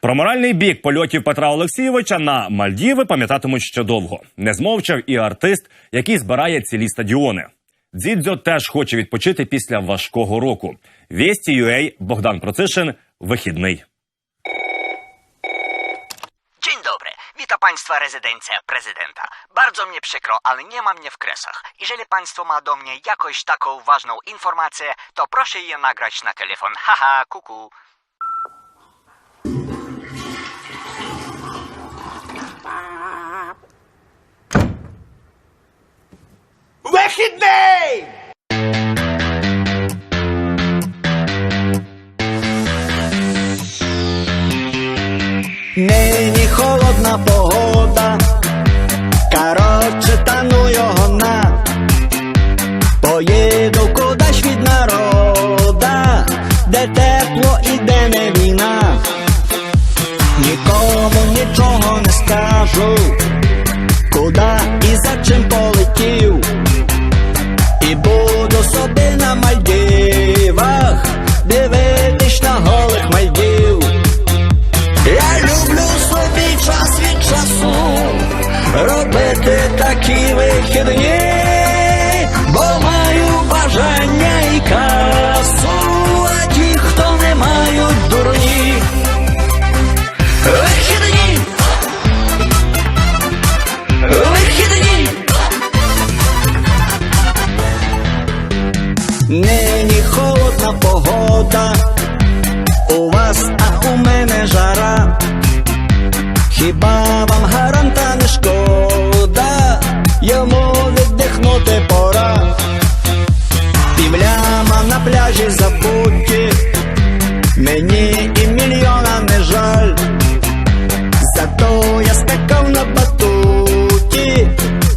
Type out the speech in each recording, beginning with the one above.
Про моральний бік польотів Петра Олексійовича на Мальдіви пам'ятатимуть ще довго. Не змовчав і артист, який збирає цілі стадіони. Дзідзьо теж хоче відпочити після важкого року. Вісті UA Богдан Процишин вихідний. Dzień dobry, witam Państwa rezydencja prezydenta. Bardzo mnie przykro, ale nie ma mnie w kresach. Jeżeli Państwo ma do mnie jakąś taką ważną informację, to proszę je nagrać na telefon. Haha, kuku. Вихідний! Нині холодна погода, коротше тану його на. Поїду кудись від народа, де тепло і де не війна. Нікому нічого не скажу, куди і за чим робити такі вихідні, Хіба вам гаранта не шкода, йому віддихнути пора. Півляма на пляжі забуті, мені і мільйона не жаль. Зато я скакав на батуті,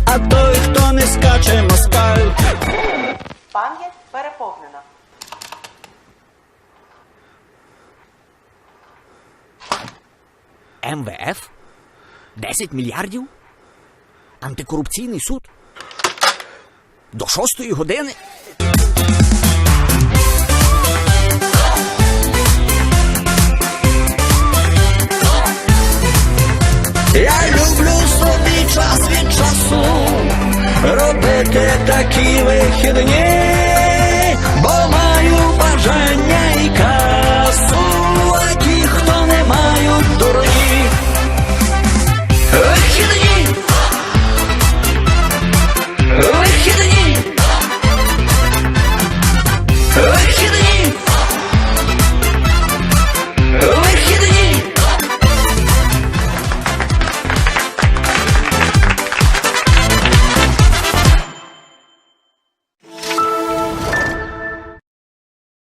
а той, хто не скаче москаль. Пам'ять переповнена. МВФ? 10 мільярдів? Антикорупційний суд? До шостої години? Я люблю собі час від часу робити такі вихідні,